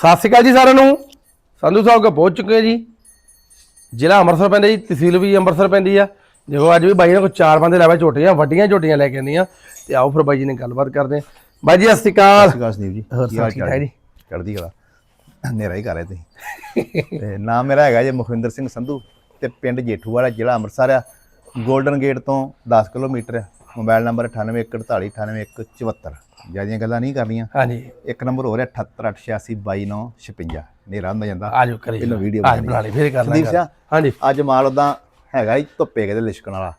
ਸਤਿ ਸ਼੍ਰੀ ਅਕਾਲ ਜੀ ਸਾਰਿਆਂ ਨੂੰ। ਸੰਧੂ ਸਾਹਿਬ ਕੋ ਪਹੁੰਚ ਚੁੱਕੇ ਹਾਂ ਜੀ। ਜ਼ਿਲ੍ਹਾ ਅੰਮ੍ਰਿਤਸਰ ਪੈਂਦਾ ਜੀ ਤਹਿਸੀਲ ਵੀ ਅੰਮ੍ਰਿਤਸਰ ਪੈਂਦੀ ਆ। ਦੇਖੋ ਅੱਜ ਵੀ ਬਾਈ ਨੇ ਕੋ ਚਾਰ ਬੰਦੇ ਲਾਵੇ ਝੋਟੀਆਂ ਵੱਡੀਆਂ ਝੋਟੀਆਂ ਲੈ ਕੇ ਆਂਦੀਆਂ ਤੇ ਆਓ ਫਿਰ ਬਾਈ ਜੀ ਨੇ ਗੱਲਬਾਤ ਕਰਦੇ ਹਾਂ ਬਾਈ ਜੀ ਸਤਿ ਸ਼੍ਰੀ ਅਕਾਲ। ਸਤਿ ਸ਼੍ਰੀ ਅਕਾਲ ਜੀ। ਹੋਰ ਠੀਕ ਠਾਕ ਜੀ? ਚੜ੍ਹਦੀ ਕਲਾ। ਹਨੇਰਾ ਹੀ ਕਰ ਰਹੇ ਤੁਸੀਂ। ਤੇ ਨਾਮ ਮੇਰਾ ਹੈਗਾ ਜੀ ਮੁਖਵਿੰਦਰ ਸਿੰਘ ਸੰਧੂ ਤੇ ਪਿੰਡ ਜੇਠੂ ਵਾਲਾ ਜ਼ਿਲ੍ਹਾ ਅੰਮ੍ਰਿਤਸਰ ਆ। 골ਡਨ ਗੇਟ ਤੋਂ 10 ਕਿਲੋਮੀਟਰ ਆ। ਮੋਬਾਈਲ ਨੰਬਰ 9814489174 ਜਿਆਦੀਆਂ ਗੱਲਾਂ ਨਹੀਂ ਕਰਨੀਆਂ। ਹਾਂਜੀ। ਇੱਕ ਨੰਬਰ ਹੋ ਰਿਹਾ 7886229956 ਹਨੇਰਾ ਹੁੰਦਾ। ਜਾਂਦਾ ਆਜੋ ਕਰੀ ਇਹਨੂੰ ਵੀਡੀਓ ਬਣਾ ਲਈ ਫੇਰ ਕਰ ਲਾਂਗੇ ਹਾਂਜੀ। ਅੱਜ ਮਾਲ ਉਦਾਂ ਹੈਗਾ ਹੀ ਧੁੱਪੇ ਕਿਤੇ ਲਿਸ਼ਕਣ ਵਾਲਾ।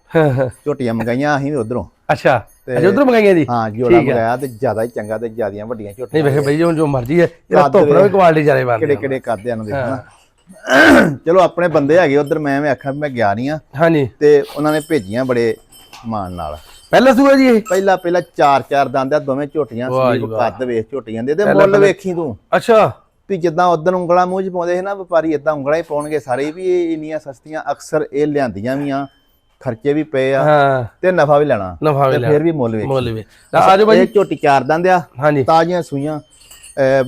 ਝੋਟੀਆਂ ਮੰਗਾਈਆਂ ਅਸੀਂ ਵੀ ਉਧਰੋਂ। ਅੱਛਾ। ਅਜੇ ਉਧਰ ਮੰਗਾਈਆਂ ਜੀ? ਹਾਂ ਜੋੜਾ ਮੰਗਾਇਆ ਤੇ ਜ਼ਿਆਦਾ ਹੀ ਚੰਗਾ ਤੇ ਜ਼ਿਆਦੀਆਂ ਵੱਡੀਆਂ ਨਹੀਂ ਝੋਟੀਆਂ ਵੇਖੇ ਬਾਈ ਜੀ ਹੁਣ ਜੋ ਮਰਜ਼ੀ ਹੈ ਕੱਦ ਧੁੱਪ ਨਾਲ ਵੀ। ਕੁਆਲਿਟੀ ਜ਼ਿਆਦਾ ਬਣਦੀ ਕਿਹੜੇ ਕਿਹੜੇ ਕਰਦੇ ਆ ਨੂੰ। ਦੇਖਣਾ ਚਲੋ ਆਪਣੇ ਬੰਦੇ ਹੈਗੇ ਉਧਰ ਮੈਂ ਵੀ ਮੈਂ ਗਿਆ ਨਹੀਂ ਆ। ਹਾਂਜੀ। ਤੇ ਉਹਨਾਂ ਨੇ ਭੇਜੀਆਂ ਬੜੇ ਮਾਣ ਨਾਲ। ਪਹਿਲਾ ਸੂਆ ਜੀ ਇਹ? ਪਹਿਲਾ ਪਹਿਲਾ ਚਾਰ ਚਾਰ ਦੰਦ ਆ ਦੋਵੇਂ ਝੋਟੀਆਂ ਸੰਦੀਪ। ਕੱਦ ਵੇਖ ਝੋਟੀਆਂ ਦੇ ਤੇ ਮੁੱਲ ਵੇਖੀ ਤੂੰ। ਅੱਛਾ। ਵੀ ਜਿੱਦਾਂ ਉਦੋਂ ਉਂਗਲਾਂ ਮੂੰਹ 'ਚ ਪਾਉਂਦੇ ਸੀ ਨਾ ਵਪਾਰੀ ਇਦਾਂ ਉਂਗਲਾਂ ਹੀ ਪਾਉਣਗੇ ਸਾਰੇ ਵੀ ਇਹ ਇੰਨੀਆਂ ਸਸਤੀਆਂ ਅਕਸਰ ਇਹ ਲਿਆਂਦੀਆਂ ਵੀ ਆ ਖਰਚੇ ਵੀ ਪਏ ਆ ਤੇ ਨਫਾ ਵੀ ਲੈਣਾ ਨਫਾ ਵੀ ਤੇ ਲੈ ਫਿਰ ਵੀ ਮੁੱਲ ਵੇਖ। ਮੁੱਲ ਵੀ ਆਜੋ ਬਾਈ। ਇਹ ਝੋਟੀ ਚਾਰ ਦੰਦ ਆ ਹਾਂਜੀ। ਤਾਜ਼ੀਆਂ ਸੂਈਆਂ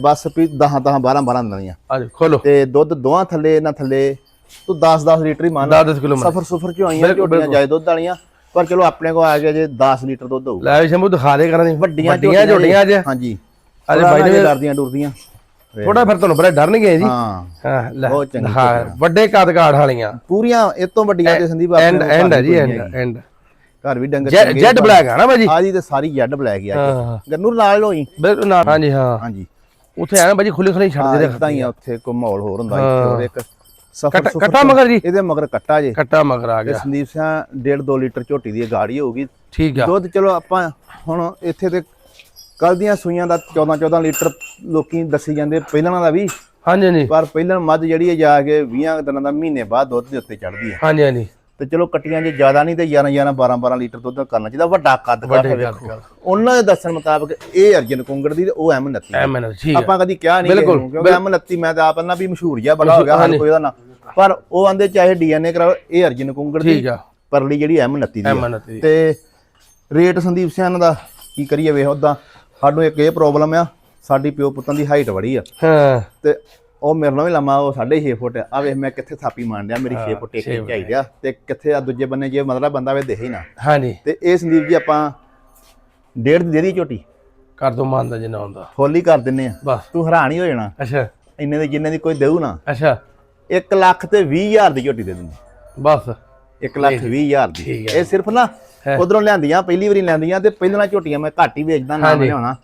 ਬਸ ਵੀ 10 10 12 12 ਦੰਦਾਂ ਦੀਆਂ। ਆਜੋ ਖੋਲੋ। ਤੇ ਦੁੱਧ ਦੋਹਾਂ ਥੱਲੇ ਨਾ ਥੱਲੇ ਤੂੰ 10 10 ਲੀਟਰ ਹੀ ਮੰਨ 10 ਕਿਲੋ ਮੈਂ ਸਫਰ ਸੁਫਰ ਚ ਆਈਆਂ ਝੋਟੀਆਂ ਜਾਇ ਦੁੱਧ ਵਾਲੀਆਂ। ਪਰ ਚਲੋ ਆਪਣੇ ਕੋ ਆ ਗਿਆ ਜੇ 10 ਲੀਟਰ ਦੁੱਧ ਹੋਊ ਲੈ ਸ਼ੰਭੂ ਦਿਖਾ ਦੇ ਕਰਾਂ ਦੀ। ਵੱਡੀਆਂ ਵੱਡੀਆਂ ਝੋਟੀਆਂ ਅੱਜ। ਹਾਂਜੀ। ਅੱਜ ਬਾਈ ਨਾ ਡਰਦੀਆਂ ਡੁਰਦੀਆਂ ਥੋੜਾ ਫਿਰ। ਤੁਹਾਨੂੰ ਬੜਾ ਡਰਨਗੇ ਜੀ। ਹਾਂ। ਹਾਂ ਲੈ ਬਹੁਤ ਚੰਗੀ ਹਾਂ ਵੱਡੇ ਕੱਦ ਕਾਠ ਵਾਲੀਆਂ। ਪੂਰੀਆਂ ਇਹ ਤੋਂ ਵੱਡੀਆਂ ਤੇ ਸੰਦੀਪ ਐਂਡ ਆਪਣੇ ਐਂਡ ਹੈ ਜੀ ਐਂਡ ਐਂਡ। ਘਰ ਵੀ ਡੰਗਰ ਜੈਡ ਬਲੈਕ ਆ ਨਾ ਬਾਈ ਜੀ ਆ ਜੀ ਤੇ ਸਾਰੀ ਜੈਡ ਬਲੈਕ ਆ। ਗੰਨੂ ਨਾਲ ਹੋਈ ਬਿਲਕੁਲ ਨਾ ਹਾਂਜੀ ਹਾਂ। ਹਾਂਜੀ। ਉੱਥੇ ਆ ਨਾ ਖੁੱਲੇ ਖੁੱਲੇ ਛੱਡ ਦੇ ਇਦਾਂ ਹੀ ਆ ਉੱਥੇ ਕੋਈ ਮਾਹੌਲ ਹੋਰ ਹੁੰਦਾ ਇੱਕ ਸਫਰ ਕੱਟਾ- ਮਗਰ ਜੀ? ਇਹਦੇ ਮਗਰ ਕੱਟਾ ਜੇ। ਕੱਟਾ ਮਗਰ ਆ ਗਿਆ। ਸੰਦੀਪ ਸਿੰਘ 1.5 2 ਲੀਟਰ ਝੋਟੀ ਦੀ ਗਾੜੀ ਹੋਊਗੀ ਠੀਕ ਆ। ਦੁੱਧ ਚਲੋ ਆਪਾਂ ਹੁਣ ਇੱਥੇ ਤੇ ਕੱਲ ਦੀਆਂ ਸੂਈਆਂ ਦਾ 14 14 ਲੀਟਰ ਲੋਕੀ ਦੱਸੀ ਜਾਂਦੇ ਪਹਿਲਾਂ ਦਾ ਵੀ। ਹਾਂਜੀ ਹਾਂਜੀ। ਪਰ ਪਹਿਲਾਂ ਮੱਝ ਜਿਹੜੀ ਹੈ ਜਾ ਕੇ 20 ਦਿਨਾਂ ਦਾ ਮਹੀਨੇ ਬਾਅਦ ਦੁੱਧ ਦੇ ਉੱਤੇ ਚੜਦੀ ਹੈ ਹਾਂਜੀ ਹਾਂਜੀ। ਤੇ ਚਲੋ ਕੱਟੀਆਂ ਜੇ ਜ਼ਿਆਦਾ ਨਹੀਂ ਤੇ 11 11 12 12 ਲੀਟਰ ਦੁੱਧ ਕਰਨਾ ਚਾਹੀਦਾ ਵੱਡਾ ਕੱਦ ਕੱਦ ਵੇਖੋ। ਉਹਨਾਂ ਦੇ ਦੱਸਣ ਮੁਤਾਬਕ ਇਹ ਅਰਜਨ ਕੁੰਗੜ ਦੀ ਤੇ ਉਹ ਐਮ 29 ਐ ਮੈਨ ਠੀਕ ਆ ਆਪਾਂ ਕਦੀ ਕਿਹਾ ਨਹੀਂ ਕਿਉਂਕਿ ਐਮ 29 ਮੈਂ ਤਾਂ ਆਪ ਨਾ ਵੀ ਮਸ਼ਹੂਰ ਜਿਹਾ ਬੜਾ ਹੋ ਗਿਆ ਹਰ ਕੋਈ ਉਹਦਾ ਨਾ। ਪਰ ਉਹ ਆਂਦੇ ਚਾਹੇ ਡੀਐਨਏ ਕਰਾਓ ਇਹ ਅਰਜਨ ਕੁੰਗੜ ਦੀ ਠੀਕ ਆ। ਪਰਲੀ ਜਿਹੜੀ ਐਮ 29 ਦੀ ਤੇ ਰੇਟ ਸੰਦੀਪ ਸਿੰਘ ਦਾ ਕੀ ਕਰੀਏ ਵੇਖ ਉਹਦਾ ਸਾਨੂੰ ਇੱਕ ਇਹ ਪ੍ਰੋਬਲਮ ਆ ਸਾਡੀ ਪਿਓ ਪੁੱਤਾਂ ਦੀ ਹਾਈਟ ਬੜੀ ਆ। ਹਾਂ। ਤੇ ਉਹ ਮੇਰੇ ਨਾਲ ਵੀ ਲੰਮਾ ਉਹ 6.5 ਫੁੱਟ ਆ। ਵੇਖ ਮੈਂ ਕਿੱਥੇ ਥਾਪੀ ਮਾਰਨ ਡਿਆ ਮੇਰੀ 6 ਫੁੱਟ ਇੱਕ ਇੰਚ ਚਾਹੀਦੀ ਆ ਤੇ ਕਿੱਥੇ ਆ ਦੂਜੇ ਬੰਨੇ ਜੇ ਮਤਲਬ ਬੰਦਾ ਵੇ ਦੇਖੇ ਨਾ। ਹਾਂਜੀ। ਤੇ ਇਹ ਸੰਦੀਪ ਜੀ ਆਪਾਂ ਡੇਢ ਦੀ ਝੋਟੀ? ਕਰ ਦੋ ਮੰਨਦਾ ਜਿੰਨਾ ਹੁੰਦਾ। ਫੁੱਲ ਕਰ ਦਿੰਨੇ ਆ। ਬਸ। ਤੂੰ ਹੈਰਾਨ ਹੀ ਹੋ ਜਾਣਾ। ਅੱਛਾ। ਇੰਨੇ ਦੇ ਜਿੰਨੇ ਦੀ ਕੋਈ ਦੇਊ ਨਾ। ਅੱਛਾ। 1 ਲੱਖ ਤੇ 20 ਹਜ਼ਾਰ ਦੀ ਝੋਟੀ ਦੇ ਦਿੰਦੇ ਬਸ। 1 ਲੱਖ 20 ਹਜ਼ਾਰ ਦੀ। ਠੀਕ ਇਹ ਸਿਰਫ ਨਾ ਉਧਰੋਂ ਲਿਆਂਦੀਆਂ ਪਹਿਲੀ ਵਾਰੀ ਲਿਆਂਦੀਆਂ ਤੇ ਪਹਿਲਾਂ ਝੋਟੀਆਂ ਮੈਂ ਘੱਟ ਹੀ ਵੇਚਦਾ ਨਾ ਲਿਆਉਣਾ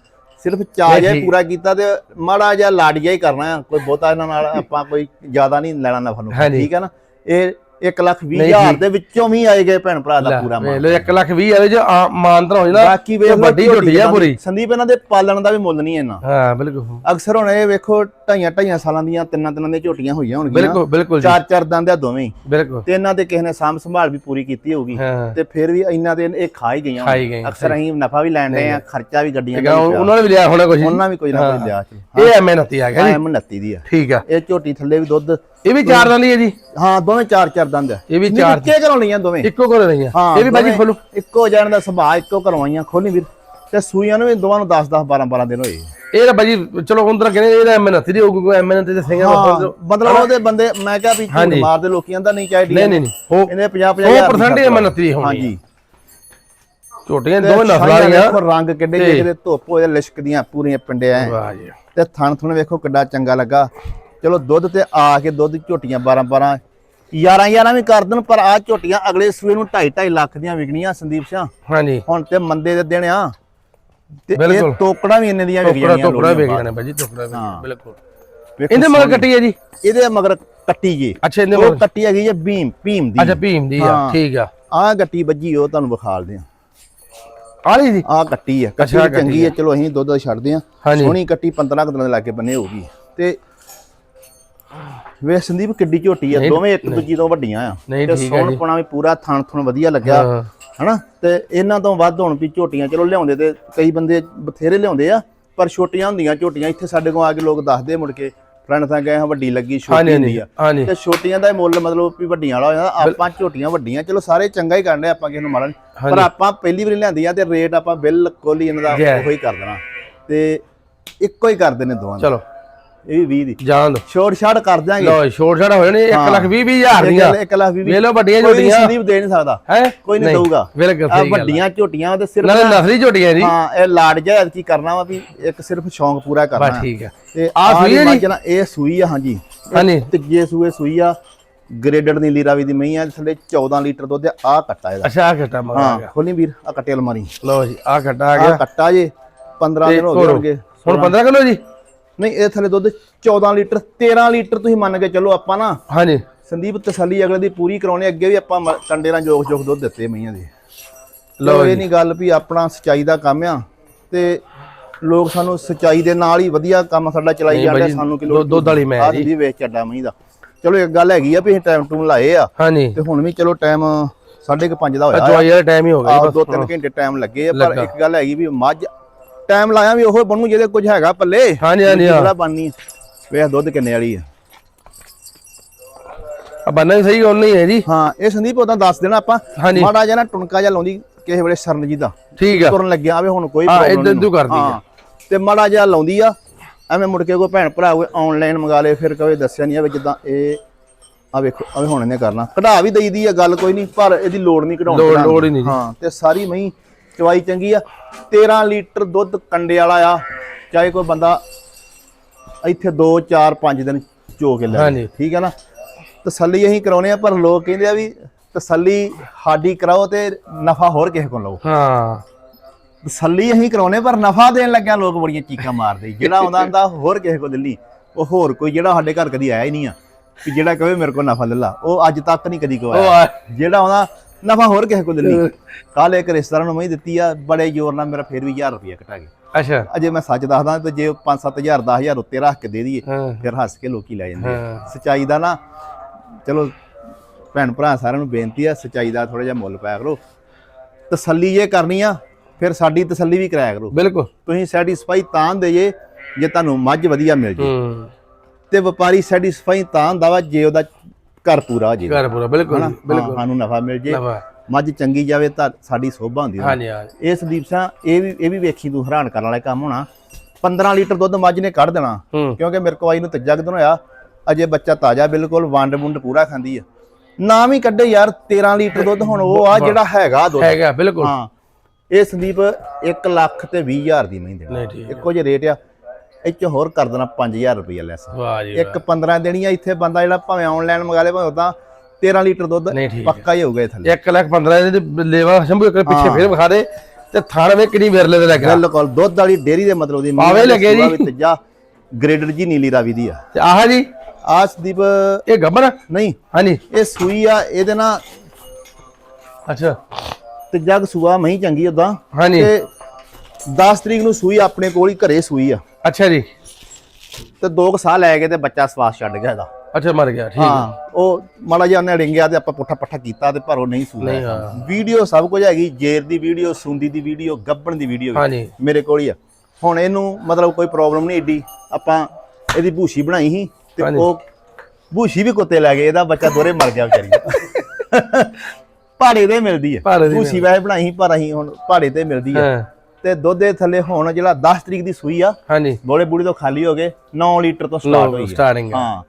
ਸਿਰਫ ਚਾਹ ਜਿਹਾ ਹੀ ਪੂਰਾ ਕੀਤਾ ਤੇ ਮਾੜਾ ਜਿਹਾ ਜਿਹਾ ਹੀ ਕਰਨਾ ਕੋਈ ਬਹੁਤਾ ਇਹਨਾਂ ਨਾਲ ਆਪਾਂ ਕੋਈ ਜ਼ਿਆਦਾ ਨਹੀਂ ਲੈਣਾ ਨਫਾ ਨੂੰ। ਠੀਕ ਹੈ ਨਾ? ਇਹ 1 ਲੱਖ 20 ਹਜ਼ਾਰ ਦੇ ਵਿੱਚੋਂ ਵੀ ਆਏ ਗਏ ਭੈਣ ਭਰਾ ਦਾ ਪੂਰਾ ਮਾਲ। ਲਓ 1 ਲੱਖ 20 ਆਵੇ ਜੋ ਮਾਨਤਰ ਹੋ ਜਾਂਦਾ ਬਾਕੀ ਲਓ ਵੱਡੀ ਝੋਟੀ ਆ ਪੂਰੀ। ਸੰਦੀਪ ਇਹਨਾਂ ਦੇ ਪਾਲਣ ਦਾ ਵੀ ਮੁੱਲ ਨਹੀਂ ਇਹਨਾਂ ਹਾਂ ਬਿਲਕੁਲ। ਅਕਸਰ ਹੁਣ ਇਹ ਵੇਖੋ ਢਾਈਆਂ ਢਾਈਆਂ ਸਾਲਾਂ ਦੀਆਂ ਤਿੰਨਾਂ ਤਿੰਨਾਂ ਦੀਆਂ ਝੋਟੀਆਂ ਹੋਈਆਂ ਹੋਣਗੀਆਂ। ਬਿਲਕੁਲ ਬਿਲਕੁਲ ਚਾਰ ਚਾਰ ਦੰਦ ਆ ਦੋਵੇਂ। ਬਿਲਕੁਲ। ਤੇ ਇਹਨਾਂ ਦੇ ਕਿਸੇ ਨੇ ਸਾਂਭ ਸੰਭਾਲ ਵੀ ਪੂਰੀ ਕੀਤੀ ਹੋਊਗੀ। ਹਾਂ। ਤੇ ਫਿਰ ਵੀ ਇਹਨਾਂ ਦੇ ਇਹ ਖਾ ਹੀ ਗਈਆਂ ਅਕਸਰ ਅਸੀਂ ਨਫਾ ਵੀ ਲੈਣ ਰਹੇ ਆ ਖਰਚਾ ਵੀ ਗੱਡੀਆਂ ਦਾ ਵੀ। ਉਹਨਾਂ ਨੇ ਵੀ ਲਿਆ ਹੋਣਾ ਕੁਝ ਉਹਨਾਂ ਵੀ ਕੋਈ ਨਾ ਕੋਈ ਲਿਆ ਇਹ ਐ ਮਿਹਨਤੀ ਆ ਗਿਆ ਜੀ। ਐਮ 29 ਦੀ ਆ। ਠੀਕ ਆ। ਇਹ ਝੋਟੀ ਥੱਲੇ ਵੀ ਦੁੱਧ ਇਹ ਵੀ ਚਾਰ ਦੰਦੀ ਹੈ ਜੀ? ਹਾਂ ਦੋਵੇਂ ਚਾਰ ਚਾਰ ਦੰਦ ਆ। ਇਹ ਵੀ ਚਾਰ ਨਿੱਕੇ ਘਰੋਂ ਲਈਆਂ ਦੋਵੇਂ। ਇੱਕੋ ਰਹੀਆਂ ਹਾਂ ਇਹ ਵੀ ਬਾਜੀ ਖੋਲੋ। ਇੱਕੋ ਜਾਣ ਦਾ ਸੁਭਾਅ ਇੱਕੋ ਘਰੋਂ ਆਈਆਂ। ਖੋਲੀ ਵੀਰ। ਤੇ ਸੂਈਆਂ ਨੂੰ ਵੀ ਦੋਵਾਂ ਨੂੰ 10 10 12 12 ਦਿਨ ਹੋਏ। ਇਹ ਤਾਂ ਬਾਜੀ ਚਲੋ ਉਂਦਰ ਕਹਿੰਦੇ ਇਹਦਾ ਮਿਹਨਤੀ ਦੀ ਹੋਊਗੀ ਮਿਹਨਤੀ ਦੇ ਸਿੰਘਾਂ ਦਾ ਹਾਂ ਮਤਲਬ ਉਹਦੇ ਬੰਦੇ ਮੈਂ ਕਿਹਾ ਵੀ ਝੂਠ ਮਾਰਦੇ ਲੋਕੀ ਆਂਦਾ ਨਹੀਂ ਚਾਹੀਦੀ। ਨਹੀਂ ਨਹੀਂ ਇਹਨੇ 50 50 100% ਇਹ ਮਿਹਨਤੀ ਦੀ ਹੋਣੀ ਹਾਂਜੀ। ਝੋਟੀਆਂ ਦੋਵੇਂ ਨਸਲਾਂ ਰੰਗ ਕਿੱਡੇ ਜਿਹੜੇ ਧੁੱਪ ਹੋਏ ਲਿਸ਼ਕਦੀਆਂ ਪੂਰੀਆਂ ਪਿੰਡੇ ਐ। ਵਾਹ ਜੀ। ਤੇ ਥਣ ਥਣ ਵੇਖੋ ਕਿੱਡਾ ਚੰਗਾ ਲੱਗਾ। ਚਲੋ ਦੁੱਧ ਤੇ ਆ ਕੇ ਦੁੱਧ ਝੋਟੀਆਂ 12 12 11 11 ਵੀ ਕਰ ਦੇਣ ਪਰ ਆ ਝੋਟੀਆਂ ਅਗਲੇ ਸੂਏ ਨੂੰ 2.5 2.5 ਲੱਖ ਦੀਆਂ ਵਿਕਣੀਆਂ ਸੰਦੀਪ ਸਿੰਘ ਹਾਂਜੀ। ਹੁਣ ਤੇ ਮੰਦੇ ਦੇ ਦਿਨ ਆ। ਤੇ। ਇਹ ਟੋਕੜਾ ਵੀ ਇੰਨੇ ਦੀਆਂ ਵਿਕ ਟੋਕਰਾ ਜਾਣੀਆਂ ਟੋਕਰਾ ਲੋਹੜੀਆਂ ਵੇਖ ਜਾਣੇ ਬਾਜੀ ਟੋਕਰਾ ਵੇਖ ਹਾਂ। ਬਿਲਕੁਲ। ਇਹਦੇ ਮਗਰ ਕੱਟੀ ਹੈ ਜੀ? ਇਹਦੇ ਮਗਰ ਕੱਟੀ ਜੀ ਅੱਛਾ ਇਹਦੇ ਉਹ ਮਗਰ ਕੱਟੀ ਹੈਗੀ ਜੇ ਭੀਮ ਭੀਮ ਦੀ। ਅੱਛਾ ਭੀਮ ਦੀ ਆ। ਹਾਂ। ਠੀਕ ਆ। ਆਹ ਗੱਟੀ ਵੱਜੀ ਉਹ ਤੁਹਾਨੂੰ ਵਿਖਾਲਦੇ ਆ ਆਲੀ ਦੀ ਆਹ ਕੱਟੀ ਆ ਕੱਟੀ ਚੰਗੀ ਆ ਚਲੋ ਅਸੀਂ ਦੁੱਧ ਛੱਡਦੇ ਆ। ਸੋਹਣੀ ਕੱਟੀ 15 ਕੁ ਦਿਨਾਂ ਦੇ ਲਾਗੇ ਬੰਨੇ ਹੋਊਗੀ ਤੇ ਵੇ ਸੰਦੀਪ ਕਿੱਡੀ ਝੋਟੀ ਆ ਦੋਵੇਂ ਇੱਕ ਦੂਜੀ ਤੋਂ ਵੱਡੀਆਂ ਆ। ਤੇ ਠੀਕ ਆ ਸੋਹਣ ਪਣਾ ਵੀ ਪੂਰਾ ਥਣ ਥਣ ਵਧੀਆ ਲੱਗਿਆ। ਹਨਾ? ਤੇ ਇਹਨਾਂ ਤੋਂ ਵੱਧ ਹੁਣ ਵੀ ਝੋਟੀਆਂ ਚਲੋ ਲਿਆਉਂਦੇ ਤੇ ਕਈ ਬੰਦੇ ਬਥੇਰੇ ਲਿਆਉਂਦੇ ਆ ਪਰ ਛੋਟੀਆਂ ਹੁੰਦੀਆਂ ਝੋਟੀਆਂ ਇੱਥੇ ਸਾਡੇ ਕੋਲ ਆ ਕੇ ਲੋਕ ਦੱਸਦੇ ਮੁੜ ਕੇ ਫਰੈਂਡ ਤਾਂ ਗਏ ਹਾਂ ਵੱਡੀ ਲੱਗੀ ਛੋਟੀ ਹੁੰਦੀ ਆ। ਤੇ ਛੋਟੀਆਂ ਦਾ ਮੁੱਲ ਮਤਲਬ ਵੀ ਵੱਡੀਆਂ ਵਾਲਾ ਹੋ ਜਾਂਦਾ ਆਪਾਂ ਝੋਟੀਆਂ ਵੱਡੀਆਂ ਚਲੋ ਸਾਰੇ ਚੰਗਾ ਹੀ ਕਰਨੇ ਆਪਾਂ ਕਿਸੇ ਨੂੰ ਮਾੜਾ ਨਹੀਂ ਪਰ ਆਪਾਂ ਪਹਿਲੀ ਵਾਰੀ ਲਿਆਂਦੀਆਂ ਤੇ ਰੇਟ ਆਪਾਂ ਬਿਲਕੁਲ ਹੀ ਇਹਨਾਂ ਦਾ. ਉਹੀ ਕਰ ਦੇਣਾ। ਤੇ ਇੱਕੋ ਹੀ ਕਰਦੇ ਨੇ ਦੋਵਾਂ ਦਾ। ਚਲੋ। ਇਹ ਵੀ 20 ਦੀ। ਜਾਣ ਦੋ। ਛੋੜ ਛਾੜ ਕਰ ਦਿਆਂਗੇ। ਲੋ ਛੋਟ ਛਾੜ ਹੋ ਜਾਣੀ 1 ਲੱਖ 20 ਹਜ਼ਾਰ ਦੀਆਂ। 1 ਲੱਖ 20 ਵੇਖ ਲਓ ਵੱਡੀਆਂ ਕੋਈ ਝੋਟੀਆਂ ਸੰਦੀਪ ਦੇ ਨਹੀਂ ਸਕਦਾ। ਹੈ? ਕੋਈ ਨਹੀਂ ਦਊਗਾ। ਬਿਲਕੁਲ ਆ ਸਹੀ ਗੱਲ ਵੱਡੀਆਂ ਝੋਟੀਆਂ ਉਹਦੇ ਸਿਰਫ ਨਾਲੇ ਨਸਲੀ ਝੋਟੀਆਂ ਜੀ। ਹਾਂ ਇਹ ਲਾੜ ਜਿਹਾ ਕੀ ਕਰਨਾ ਵਾ ਵੀ ਇੱਕ ਸਿਰਫ ਸ਼ੌਂਕ ਪੂਰਾ ਬਸ ਕਰਨਾ ਠੀਕ ਹੈ ਤੇ ਆਹ ਸੂਈ ਹੈ ਜੀ? ਇਹ ਸੂਈ ਆ ਹਾਂਜੀ। ਹਾਂਜੀ। ਤੀਜੇ ਸੂਏ ਸੂਈ ਆ ਗ੍ਰੇਡਡ ਨੀਲੀ ਰਾਵੀ ਦੀ ਮਹੀਂ ਆ ਥੱਲੇ 14 ਲੀਟਰ ਦੁੱਧ ਆ ਕੱਟਾ ਇਹਦਾ। ਅੱਛਾ ਆ ਖੱਟਾ ਮਗਾ ਹਾਂ ਖੋਲੀ ਵੀਰ ਆ ਕੱਟੇ ਅਲਮਾਰੀ। ਲੋ ਜੀ ਆ ਖੱਟਾ ਆ ਆ ਗਿਆ। ਕੱਟਾ ਜੇ 15 ਤੇ ਦਿਨ ਹੋ ਗਏ ਹੁਣ 15 ਕਿਲੋ ਜੀ? ਨਹੀਂ ਇਹ ਥੱਲੇ ਦੁੱਧ 14 ਲੀਟਰ 13 ਲੀਟਰ ਤੁਸੀਂ ਮੰਨ ਕੇ ਚੱਲੋ ਆਪਾਂ ਨਾ। ਹਾਂਜੀ। ਸੰਦੀਪ ਤਸੱਲੀ ਅਗਲੇ ਦੀ ਪੂਰੀ ਕਰਾਉਣੇ ਅੱਗੇ ਵੀ ਆਪਾਂ ਕੰਡੇ ਨਾਲ ਜੋਗ ਜੋਗ ਦੁੱਧ ਦਿੱਤੇ ਮਈਆਂ ਦੇ। ਲੋ ਇਹ ਨਹੀਂ ਗੱਲ ਵੀ ਆਪਣਾ ਸਚਾਈ ਦਾ ਕੰਮ ਆ ਤੇ ਲੋਕ ਸਾਨੂੰ ਸਚਾਈ ਦੇ ਨਾਲ ਹੀ ਵਧੀਆ ਕੰਮ ਸਾਡਾ ਚਲਾਈ ਜਾਂਦੇ ਸਾਨੂੰ ਕਿ ਦੁੱਧ- ਵਾਲੀ ਮੈਂ ਆਹ ਜੀ। ਸੰਦੀਪ ਵੇਖ ਚੱਡਾ ਮਹੀਂ ਦਾ। ਚਲੋ ਇੱਕ ਗੱਲ ਹੈਗੀ ਆ ਵੀ ਅਸੀਂ ਟਾਈਮ ਟੂਮ ਲਾਏ ਆ। ਹਾਂਜੀ। ਤੇ ਹੁਣ ਵੀ ਚਲੋ ਟਾਈਮ 5:30 ਦਾ ਹੋਇਆ ਚਵਾਈ ਵਾਲਾ ਟਾਈਮ ਹੀ ਹੋ ਗਿਆ ਦੋ ਤਿੰਨ ਘੰਟੇ ਟਾਈਮ ਲੱਗੇ ਆ ਪਰ। ਇੱਕ ਗੱਲ ਹੈਗੀ ਵੀ ਮੱਝ ਟਾਈਮ ਲਾਇਆ ਵੀ ਉਹ ਬਣੂ ਜਿਹਦੇ ਕੁਝ ਹੈਗਾ ਪੱਲੇ ਹਾਂਜੀ, ਹਾਂਜੀ, ਹਾਂ। ਜਿਹੜਾ ਬਣਨੀ ਵੇਖ ਦੁੱਧ ਕਿੰਨੇ ਵਾਲੀ ਆ ਆ ਬੰਨਾ ਵੀ ਸਹੀ ਗੱਲ ਨਹੀਂ ਹੈ ਜੀ ਹਾਂ ਇਹ ਸੰਦੀਪ ਉਹਦਾ ਦੱਸ ਦੇਣਾ ਆਪਾਂ ਹਾਂਜੀ। ਮਾੜਾ ਜਿਹਾ ਨਾ ਟੁਣਕਾ ਜਿਹਾ ਲਾਉਂਦੀ ਕਿਸੇ ਵੇਲੇ ਸਰਨ ਜੀ ਦਾ ਠੀਕ ਆ ਤੁਰਨ ਲੱਗਿਆ ਆਵੇ ਹੁਣ ਕੋਈ ਹਾਂ, problem ਨਹੀਂ। ਉੱਧਰ ਕਰਦੀ ਆ। ਹਾਂ, ਤੇ ਮਾੜਾ ਜਿਹਾ ਲਾਉਂਦੀ ਆ ਐਵੇਂ ਮੁੜ ਕੇ ਕੋਈ ਭੈਣ ਭਰਾ ਕੋਈ ਆਨਲਾਈਨ ਮੰਗਾ ਲੇ ਫਿਰ ਕਵੇ ਦੱਸਿਆ ਨਹੀਂ ਆਵੇ ਜਿੱਦਾਂ ਇਹ ਆ ਵੇਖੋ ਆਵੇ ਹੁਣ ਇਹਨੇ ਕਰਨਾ ਕਢਾ ਵੀ ਦਈਦੀ ਆ ਗੱਲ ਕੋਈ ਨਹੀਂ ਪਰ ਇਹਦੀ ਲੋੜ ਨਹੀਂ ਕਢਾਉਣ ਲੋੜ-। ਲੋੜ ਹੀ ਨਹੀਂ ਜੀ। ਹਾਂ ਤੇ ਸਾਰੀ ਮਹੀਂ ਚਵਾਈ ਚੰਗੀ ਆ। 13 ਲੀਟਰ ਦੁੱਧ ਕੰਡੇ ਵਾਲਾ ਆ। ਚਾਹੇ ਕੋਈ ਬੰਦਾ ਇੱਥੇ 2 4 5 ਦਿਨ ਚੋ ਕੇ ਲੈ। ਠੀਕ ਹੈ ਨਾ? ਤਸੱਲੀ ਅਸੀਂ ਕਰਾਉਨੇ ਆ ਪਰ ਲੋਕ ਕਹਿੰਦੇ ਆ ਵੀ ਤਸੱਲੀ ਸਾਡੀ ਕਰਾਓ ਤੇ ਨਫਾ ਹੋਰ ਕਿਸੇ ਕੋਲ ਲਓ। ਹਾਂ। ਤਸੱਲੀ ਅਸੀਂ ਕਰਾਉਨੇ ਪਰ ਨਫਾ ਦੇਣ ਲੱਗਿਆ ਲੋਕ ਬੜੀਆਂ ਚੀਕਾਂ ਮਾਰਦੇ ਜਿਹੜਾ ਆਉਂਦਾ ਹੁੰਦਾ ਹੋਰ ਕਿਸੇ ਕੋਲ ਦਿੱਲੀ ਉਹ ਹੋਰ ਕੋਈ ਜਿਹੜਾ ਸਾਡੇ ਘਰ ਕਦੀ ਆਇਆ ਹੀ ਨਹੀਂ ਆ ਕਿ ਜਿਹੜਾ ਕਹੇ ਮੇਰੇ ਕੋਲ ਨਫਾ ਲੈ ਲਾ। ਉਹ ਅੱਜ ਤੱਕ ਨਹੀਂ ਕਦੀ ਕੋ ਉਹ ਆਇਆ ਜਿਹੜਾ ਆਉਂਦਾ ਨਫਾ ਹੋਰ ਕਿਸੇ ਕੋਲ ਦਿੱਲੀ। ਕੱਲ ਇੱਕ ਰਿਸ਼ਤੇਦਾਰ ਨੂੰ ਮੈਂ ਦਿੱਤੀ ਆ ਬੜੇ ਜ਼ੋਰ ਨਾਲ ਮੇਰਾ ਫੇਰ ਵੀ 1000 ਰੁਪਏ ਘਟਾ ਗਿਆ। ਅੱਛਾ। ਅਜੇ ਮੈਂ ਸੱਚ ਦੱਸਦਾ ਤੇ ਜੇ 5-7000 10000 ਉੱਤੇ ਰੱਖ ਕੇ ਦੇ ਦਈਏ ਫਿਰ ਹੱਸ ਕੇ ਲੋਕੀ ਲੈ ਜਾਂਦੇ ਆ। ਸਚਾਈ ਦਾ ਨਾ ਚਲੋ ਭੈਣ ਭਰਾ ਸਾਰਿਆਂ ਨੂੰ ਬੇਨਤੀ ਆ ਸਚਾਈ ਦਾ ਥੋੜਾ ਜਿਹਾ ਮੁੱਲ ਪਾਇਆ ਕਰੋ। ਤਸੱਲੀ ਜੇ ਕਰਨੀ ਆ ਫਿਰ ਸਾਡੀ ਤਸੱਲੀ ਵੀ ਕਰਾਇਆ ਕਰੋ। ਬਿਲਕੁਲ। ਤੁਸੀਂ ਸੈਟੀਸਫਾਈ ਤਾਂ ਦੇਈਏ ਜੇ ਤੁਹਾਨੂੰ ਮੱਝ ਵਧੀਆ ਮਿਲ ਜੇ। ਤੇ ਵਪਾਰੀ ਸੈਟੀਸਫਾਈ ਤਾਂ ਹੁੰਦਾ ਵਾ ਜੇ ਉਹਦਾ ਘਰ ਪੂਰਾ ਹੋ ਜੇ ਘਰ ਪੂਰਾ ਬਿਲਕੁਲ ਬਿਲਕੁਲ। ਸਾਨੂੰ ਨਫਾ ਮਿਲ ਜੇ। ਮੱਝ ਚੰਗੀ ਜਾਵੇ ਤਾਂ ਸਾਡੀ ਸੋਭਾ ਹੁੰਦੀ ਹੈ ਹਾਂਜੀ ਇਹ ਸੰਦੀਪ ਸਿੰਘ ਇਹ ਵੀ ਇਹ ਵੀ ਵੇਖੀ ਤੂੰ ਹੈਰਾਨ ਕਰਨ ਵਾਲਾ ਕੰਮ ਹੋਣਾ। 15 ਲੀਟਰ ਦੁੱਧ ਮੱਝ ਨੇ ਕੱਢ ਦੇਣਾ। ਕਿਉਂਕਿ ਮੇਰੇ ਕੋਲ ਆਈ ਨੂੰ ਤੀਜਾ ਦਿਨ ਹੋਇਆ ਅਜੇ ਬੱਚਾ ਤਾਜ਼ਾ ਬਿਲਕੁਲ ਵੰਡ ਵੁੰਡ ਪੂਰਾ ਖਾਂਦੀ ਆ। ਨਾ ਵੀ ਕੱਢੇ ਯਾਰ 13 ਲੀਟਰ ਦੁੱਧ ਹੁਣ ਉਹ ਆ ਜਿਹੜਾ ਹੈਗਾ ਦੁੱਧ। ਹੈਗਾ ਬਿਲਕੁਲ। ਹਾਂ। ਇਹ ਸੰਦੀਪ 1 ਲੱਖ ਤੇ 20 ਹਜ਼ਾਰ ਦੀ ਮਹੀਂ ਦੇਣਾ ਨਹੀਂ ਠੀਕ ਇੱਕੋ ਜਿਹਾ ਰੇਟ ਆ। ਇਹ 'ਚ ਹੋਰ ਕਰ ਦੇਣਾ 5000 ਰੁਪਏ ਲੈਸ। ਵਾਹ ਜੀ ਇੱਕ 15 ਦੇਣੀ ਆ ਇੱਥੇ ਬੰਦਾ ਜਿਹੜਾ ਭਾਵੇਂ ਆਨਲਾਈਨ ਮੰਗਾ ਲੇ ਭਾਵੇਂ ਉਦਾਂ 13 ਲੀਟਰ ਦੁੱਧ। ਪੱਕਾ ਹੀ ਹੋਊਗਾ ਇਹ ਥੱਲੇ। 1 ਲੱਖ 15 ਦੇ ਲੇਵਾ ਸ਼ੰਭੂ ਇੱਕ ਪਿੱਛੇ ਫੇਰ ਵਿਖਾ ਦੇ ਤੇ ਥਣ ਵੇ ਕਿੰਨੀ ਵਿਰਲੇ ਦੇ ਲੱਗਾ ਬਿਲਕੁਲ ਦੁੱਧ ਵਾਲੀ ਡੇਰੀ ਦੇ ਮਤਲਬ ਦੀ ਪਾਵੇ ਲੱਗੇ ਜੀ। ਤੀਜਾ ਗ੍ਰੇਡਡ ਜੀ ਨੀਲੀ ਰਾਵੀ ਦੀ ਆ। ਤੇ ਆਹ ਜੀ ਆ ਸੰਦੀਪ ਇਹ ਗੱਬਰ ਨਹੀਂ ਹਾਂਜੀ। ਇਹ ਸੂਈ ਆ ਇਹਦੇ ਨਾਲ ਅੱਛਾ। ਤੀਜਾ ਸੂਆ ਮਹੀਂ ਚੰਗੀ ਉਦਾਂ ਹਾਂਜੀ। ਤੇ 10 ਤਰੀਕ ਨੂੰ ਸੂਈ ਆਪਣੇ ਕੋਲ ਹੀ ਘਰੇ ਸੂਈ ਆ। ਅੱਛਾ ਜੀ। ਤੇ 2 ਸਾਹ ਲੈ ਕੇ ਤੇ ਬੱਚਾ ਸਵਾਸ ਛੱਡ ਗਿਆ ਇਹਦਾ। ਅੱਛਾ ਮਰ ਗਿਆ ਠੀਕ ਹਾਂ। ਉਹ ਮਾੜਾ ਜਿਹਾ ਉਹਨੇ ਡਿੰਗਿਆ ਤੇ ਆਪਾਂ ਪੁੱਠਾ ਪੱਠਾ ਕੀਤਾ ਤੇ ਪਰ ਉਹ ਨਹੀਂ ਨਹੀਂ ਹਾਂ। ਵੀਡੀਓ ਸਭ ਕੁਝ ਹੈਗੀ ਜੇਰ ਦੀ ਵੀਡੀਓ ਸੁੰਦੀ ਦੀ ਵੀਡੀਓ ਗੱਬਣ ਦੀ ਵੀਡੀਓ ਹਾਂਜੀ ਮੇਰੇ ਕੋਲ ਹੀ ਆ। ਹੁਣ ਇਹਨੂੰ ਮਤਲਬ ਕੋਈ ਪ੍ਰੋਬਲਮ ਨਹੀਂ ਏਡੀ ਆਪਾਂ ਇਹਦੀ ਭੂਸ਼ੀ ਬਣਾਈ ਸੀ ਤੇ ਹਾਂਜੀ। ਉਹ ਭੂਸ਼ੀ ਵੀ ਕੁੱਤੇ ਲੈ ਗਏ ਇਹਦਾ ਬੱਚਾ ਦੋਰੇ ਮਰ ਗਿਆ ਵਿਚਾਰੀ ਦਾ। ਪਹਾੜੇ ਤੇ ਮਿਲਦੀ ਹੈ ਭਾੜੇ ਦੀ ਭੂਸ਼ੀ ਵੈਸੇ ਬਣਾਈ ਸੀ ਪਰ ਅਸੀਂ ਹੁਣ ਪਹਾੜੇ ਤੇ ਮਿਲਦੀ ਹੈ ਹਾਂ। ਤੇ ਦੁੱਧ ਦੇ ਥੱਲੇ ਹੁਣ ਜਿਹੜਾ 10 ਤਰੀਕ ਦੀ ਸੂਈ ਆ ਹਾਂਜੀ। ਬੋਲੇ ਬੂੜੀ ਤੋਂ ਖਾਲੀ ਹੋ ਗਏ 9 ਲੀਟਰ ਤੋਂ ਸਟਾਰਟ ਹੋਈ ਸਟਾਰਟਿੰਗ ਹਾਂ।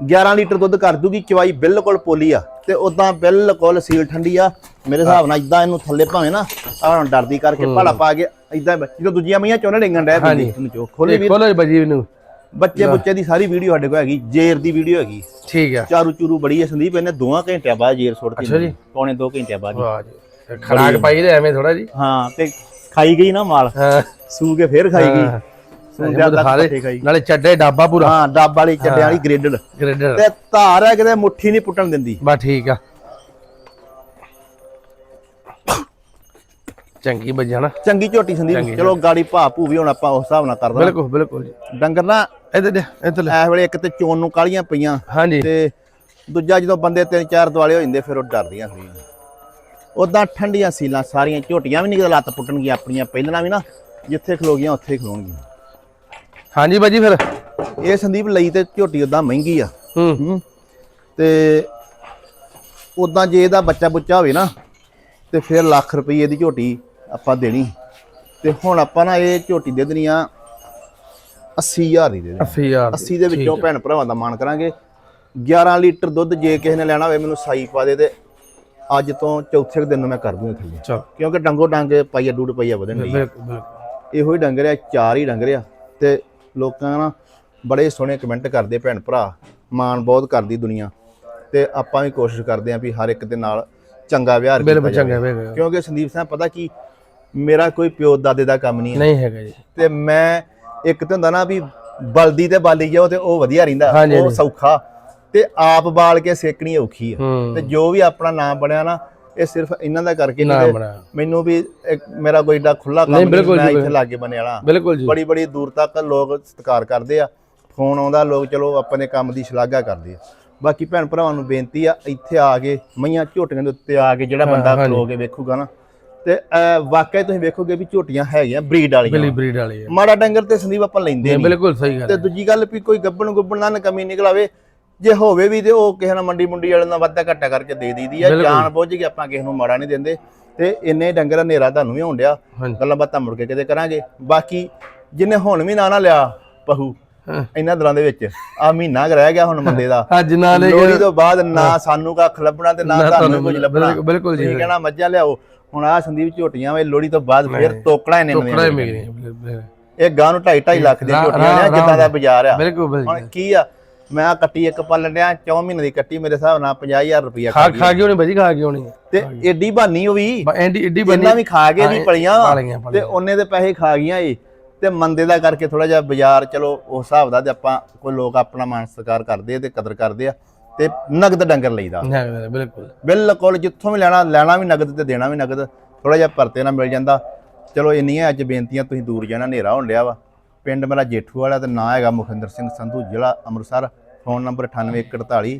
11 ਲੀਟਰ ਦੁੱਧ ਕਰ ਦੂਗੀ ਚਵਾਈ ਬਿਲਕੁਲ ਪੋਲੀ ਆ ਤੇ ਉਦਾਂ ਬਿਲਕੁਲ ਸੀਲ ਠੰਡੀ ਆ। ਮੇਰੇ ਹਿਸਾਬ ਨਾਲ ਇਦਾਂ ਇਹਨੂੰ ਥੱਲੇ ਭਾਵੇਂ ਨਾ ਆਹ ਡਰਦੀ ਕਰਕੇ ਭਾਲਾ ਪਾ ਕੇ ਇਦਾਂ ਜਦੋਂ ਦੂਜੀਆਂ ਮਈਆਂ ਚੋਂ ਡਿੰਗਣ ਡੈ ਪੈਂਦੀ ਇਹਨੂੰ ਚੋ ਖੋਲੇ ਵੀ ਖੋਲੋ ਬਜੀ ਨੂੰ ਬੱਚੇ ਬੁੱਚੇ ਦੀ ਸਾਰੀ ਵੀਡੀਓ ਸਾਡੇ ਕੋਲ ਹੈਗੀ ਜੇਰ ਦੀ ਵੀਡੀਓ ਹੈਗੀ। ਠੀਕ ਆ। ਚਾਰੂ ਚੂਰੂ ਬੜੀ ਹੈ ਸੰਦੀਪ ਇਹਨੇ ਦੋਆਂ ਘੰਟਿਆਂ ਬਾਅਦ ਜੇਰ ਸੁੱਟਤੀ ਅੱਛਾ ਜੀ। ਪੌਣੇ 2 ਘੰਟਿਆਂ ਬਾਅਦ। ਵਾਹ ਜੀ। ਖਰਾਕ ਪਾਈ ਦੇ ਐਵੇਂ ਥੋੜਾ ਜੀ। ਹਾਂ ਤੇ ਖਾਈ ਗਈ ਨਾ ਮਾਲ। ਹਾਂ। ਸੂ ਕੇ ਫੇਰ ਖਾਈ ਗਈ। ਖਾਈ ਨਾਲੇ ਚੱਡੇ ਡਾਬਾ ਪੂਰਾ। ਹਾਂ ਡੱਬ ਵਾਲੀ ਚੱਡਿਆਂ ਵਾਲੀ ਗ੍ਰੇਡਡ ਗ੍ਰੇਡਰ ਤੇ ਧਾਰ ਹੈ ਕਿਤੇ ਮੁੱਠੀ ਨਹੀਂ ਪੁੱਟਣ ਦਿੰਦੀ। ਬਾ ਠੀਕ ਆ। ਚੰਗੀ ਨਾ ਚੰਗੀ ਝੋਟੀ ਸੰਦੀਪ। ਚਲੋ ਗਾੜੀ ਭਾ ਭੂ ਵੀ ਹੁਣ ਆਪਾਂ ਉਸ ਹਿਸਾਬ ਨਾਲ ਕਰਦਾ ਬਿਲਕੁਲ ਬਿਲਕੁਲ ਜੀ। ਡੰਗਰ ਨਾ ਇੱਧਰ ਇੱਧਰ ਲੈ ਐ ਵੇਲੇ ਇੱਕ ਤੇ ਚੋਣ ਨੂੰ ਕਾਲੀਆਂ ਪਈਆਂ। ਹਾਂਜੀ। ਤੇ ਦੂਜਾ ਜਦੋਂ ਬੰਦੇ ਤਿੰਨ ਚਾਰ ਦੁਆਲੇ ਹੋ ਜਾਂਦੇ ਫਿਰ ਉਹ ਡਰਦੀਆਂ ਹੁੰਦੀਆਂ ਉਦਾਂ ਠੰਡੀਆਂ ਸੀਲਾਂ ਸਾਰੀਆਂ ਝੋਟੀਆਂ ਵੀ ਨਹੀਂ ਕਿਤੇ ਲੱਤ ਪੁੱਟਣਗੀਆਂ ਆਪਣੀਆਂ ਪਹਿਲਾਂ ਵੀ ਨਾ ਜਿੱਥੇ ਖਲੋ ਗਈਆਂ ਉੱਥੇ ਖਲੋਣਗੀਆਂ। ਹਾਂਜੀ ਬਾਜੀ ਫਿਰ? ਇਹ ਸੰਦੀਪ ਲਈ ਤੇ ਝੋਟੀ ਉਦਾਂ ਮਹਿੰਗੀ ਆ। ਹੂੰ। ਹੂੰ। ਤੇ ਉਦਾਂ ਜੇ ਇਹਦਾ ਬੱਚਾ ਬੁੱਚਾ ਹੋਵੇ ਨਾ ਤੇ ਫਿਰ ਲੱਖ ਰੁਪਏ ਦੀ ਝੋਟੀ ਆਪਾਂ ਦੇਣੀ। ਤੇ ਹੁਣ ਆਪਾਂ ਨਾ ਇਹ ਝੋਟੀ ਦੇ ਦੇਣੀ ਆ 80000 ਦੀ ਦੇ ਦੇ 80000 80 ਦੇ ਵਿੱਚੋਂ ਭੈਣ ਭਰਾਵਾਂ ਦਾ ਮਾਨ ਕਰਾਂਗੇ। 11 ਲੀਟਰ ਦੁੱਧ ਜੇ ਕਿਸੇ ਨੇ ਲੈਣਾ ਹੋਵੇ ਮੈਨੂੰ ਸਾਈ ਪਾ ਦੇ ਤੇ ਅੱਜ ਤੋਂ ਚੌਥੇ ਦਿਨ ਨੂੰ ਮੈਂ ਕਰ ਦੂੰਗਾ ਥੱਲੇ। ਕਿਉਂਕਿ ਡੰਗੋ ਡੰਗ ਪਾਈਆ ਡੂਡ ਪਾਈਆ ਵਧਣ ਬਿਲਕੁਲ ਇਹੋ ਹੀ ਡੰਗਰ ਆ ਚਾਰ ਹੀ ਡੰਗਰ ਆ। ਤੇ ਲੋਕਾਂ ਨਾ ਬੜੇ ਸੋਹਣੇ ਕਮੈਂਟ ਕਰਦੇ ਭੈਣ ਭਰਾ ਮਾਣ ਬਹੁਤ ਕਰਦੀ ਦੁਨੀਆ। ਤੇ ਆਪਾਂ ਵੀ ਕੋਸ਼ਿਸ਼ ਕਰਦੇ ਆਂ ਵੀ ਹਰ ਇੱਕ ਦੇ ਨਾਲ ਚੰਗਾ ਵਿਹਾਰ ਬਿਲਕੁਲ ਚੰਗਾ ਵੇਗਾ ਕਿਉਂਕਿ ਸੰਦੀਪ ਸਿੰਘ ਪਤਾ ਕੀ? ਮੇਰਾ ਕੋਈ ਪਿਓ ਦਾਦੇ ਦਾ ਕੰਮ ਨਹੀਂ ਹੈ। ਨਹੀਂ ਹੈਗਾ ਜੀ। ਤੇ ਮੈਂ ਇੱਕ ਤੇ ਹੁੰਦਾ ਨਾ ਵੀ ਬਲਦੀ ਤੇ ਬਾਲੀ ਜਾਓ ਤੇ ਉਹ ਵਧੀਆ ਰਹਿੰਦਾ। ਉਹ। ਸੌਖਾ। ਤੇ ਆਪ ਬਾਲ ਕੇ ਸੇਕਣੀ ਔਖੀ ਆ। ਹੂੰ। ਤੇ ਜੋ ਵੀ ਆਪਣਾ ਨਾਮ ਬਣਿਆ ਨਾ ਇਹ ਸਿਰਫ ਇਹਨਾਂ ਦਾ ਕਰਕੇ ਨਹੀਂ ਮੈਨੂੰ ਵੀ ਇੱਕ ਮੇਰਾ ਕੋਈ ਏਡਾ ਖੁੱਲਾ ਕੰਮ ਨਹੀਂ, ਮੈਂ ਇੱਥੇ ਲਾਗੇ ਬਣੇ ਵਾਲਾ ਬੜੀ ਬੜੀ ਦੂਰ ਤੱਕ ਲੋਕ ਸਤਿਕਾਰ ਕਰਦੇ ਆ। ਫੋਨ ਆਉਂਦਾ ਲੋਕ ਚਲੋ ਆਪਣੇ ਕੰਮ ਦੀ ਸ਼ਲਾਘਾ ਕਰਦੇ ਆ। ਬਾਕੀ ਭੈਣ ਭਰਾਵਾਂ ਨੂੰ ਬੇਨਤੀ ਆ ਇੱਥੇ ਆ ਕੇ ਮਈਆਂ ਝੋਟੀਆਂ ਦੇ ਉੱਤੇ ਆ ਕੇ ਜਿਹੜਾ ਬੰਦਾ। ਖਲੋ ਕੇ ਵੇਖੂਗਾ ਨਾ। ਤੇ ਵਾਕਿਆ ਤੁਸੀਂ ਵੇਖੋਗੇ ਵੀ ਝੋਟੀਆਂ ਹੈਗੀਆਂ ਬਰੀਡ ਵਾਲੀਆਂ। ਬਿਲੀ ਬਰੀਡ ਵਾਲੀ ਹੈ ਮਾੜਾ ਡੰਗਰ ਤੇ ਸੰਦੀਪ ਆਪਾਂ ਲੈਂਦੇ ਨਹੀਂ ਬਿਲਕੁਲ ਸਹੀ ਗੱਲ ਤੇ ਦੂਜੀ ਗੱਲ ਵੀ ਕੋਈ ਗੱਬਣ ਗੁੱਬਣ ਨਾ ਕਮੀ ਨਿਕਲਾਵੇ ਜੇ ਹੋਵੇ ਵੀ ਤੇ ਉਹ ਕਿਸੇ ਨਾਲ ਮੰਡੀ ਮੁੰਡੀ ਵਾਲੇ ਨਾਲ ਵਾਧਾ ਘਾਟਾ ਕਰਕੇ ਦੇ ਦਈਦੀ ਆ। ਜਾਣ ਬੁੱਝ ਕੇ ਆਪਾਂ ਕਿਸੇ ਨੂੰ ਮਾੜਾ ਨਹੀਂ ਦਿੰਦੇ। ਤੇ ਇੰਨੇ ਡੰਗਰ ਹਨੇਰਾ ਤੁਹਾਨੂੰ ਵੀ ਹੋਣ ਡਿਆ। ਗੱਲਾਂ ਬਾਤਾਂ ਮੁੜ ਕੇ ਕਿਤੇ ਕਰਾਂਗੇ। ਬਾਕੀ ਜਿਨੇ ਹੁਣ ਵੀ ਨਾ ਨਾ ਲਿਆ ਪਹੂ। ਇਹਨਾਂ ਦਿਨਾਂ ਦੇ ਵਿੱਚ ਆ ਮਹੀਨਾ ਰਹਿ ਗਿਆ ਹੁਣ ਮੰਦੇ ਦਾ। ਅੱਜ ਨਾ ਲੈ ਲੋਹੜੀ ਤੋਂ ਬਾਅਦ ਨਾ ਸਾਨੂੰ ਕੱਖ ਲੱਭਣਾ ਤੇ ਨਾ ਤੁਹਾਨੂੰ ਕੁਝ ਲੱਭਣਾ। ਬਿਲਕੁਲ- ਜੀ। ਕਹਿਣਾ ਮੱਝਾਂ ਲਿਆਓ ਹੁਣ ਆ ਸੰਦੀਪ ਝੋਟੀਆਂ ਵੇ ਲੋਹੜੀ ਤੋਂ ਬਾਅਦ ਫਿਰ ਤੋਕੜਾ ਇਹਨੇ ਨਵੇਂ ਇਹ ਗਾਂ ਨੂੰ 2.5 ਲੱਖ ਦੀ ਝੋਟੀਆਂ ਨੇ ਜਿੱਦਾਂ ਦਾ ਬਾਜ਼ਾਰ ਆ। ਬਿਲਕੁਲ। ਹੁਣ ਕੀ ਆ ਮੈਂ ਆਹ ਕੱਟੀ ਇੱਕ ਪਾਲਣ ਡਿਆ 4 ਮਹੀਨੇ ਦੀ ਕੱਟੀ ਮੇਰੇ ਹਿਸਾਬ ਨਾਲ 50000 ਰੁਪਇਆ ਖਾ ਖਾ ਕੇ ਹੋਣੀ ਭਾਜੀ ਖਾ ਕੇ ਹੋਣੀ ਤੇ ਏਡੀ ਬਾਨੀ ਉਹ ਵੀ। ਐਂਡੀ ਏਡੀ ਇਹਨਾਂ ਵੀ ਖਾ ਕੇ ਵੀ ਪਲੀਆਂ ਤੇ ਉਹਨੇ ਦੇ ਪੈਸੇ ਖਾ ਗਈਆਂ ਇਹ ਤੇ ਮੰਦੇ ਦਾ ਕਰਕੇ ਥੋੜਾ ਜਿਹਾ ਬਾਜ਼ਾਰ ਚਲੋ ਉਸ ਹਿਸਾਬ ਦਾ ਤੇ ਆਪਾਂ ਕੋਈ ਲੋਕ ਆਪਣਾ ਮਾਨ ਸਤਿਕਾਰ ਕਰਦੇ ਆ ਤੇ ਕਦਰ ਕਰਦੇ ਆ ਤੇ ਨਗਦ ਡੰਗਰ ਲਈਦਾ। ਨਹੀਂ, ਬਿਲਕੁਲ। ਬਿਲਕੁਲ ਜਿੱਥੋਂ ਵੀ ਲੈਣਾ ਲੈਣਾ ਵੀ ਨਗਦ ਤੇ ਦੇਣਾ ਵੀ ਨਗਦ ਥੋੜਾ ਜਿਹਾ ਭਰਤੇ ਨਾਲ ਮਿਲ ਜਾਂਦਾ। ਚਲੋ ਇੰਨੀਆਂ ਅੱਜ ਬੇਨਤੀਆਂ ਤੁਸੀਂ ਦੂਰ ਜਾਣਾ ਹਨੇਰਾ ਹੋਣ ਡਿਆ ਵਾ। ਪਿੰਡ ਮੇਰਾ ਜੇਠੂ ਵਾਲਾ ਤੇ ਨਾਂ ਹੈਗਾ ਮੁਖਿੰਦਰ ਸਿੰਘ ਸੰਧੂ ਜ਼ਿਲ੍ਹਾ ਅੰਮ੍ਰਿਤਸਰ। ਫੋਨ ਨੰਬਰ 984148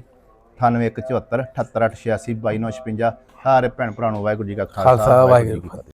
98174 78886 2256 ਸਾਰੇ ਭੈਣ ਭਰਾ ਨੂੰ ਵਾਹਿਗੁਰੂ ਜੀ ਕਾ ਖਾਲਸਾ, ਵਾਹਿਗੁਰੂ ਜੀ ਕੀ ਫਤਿਹ।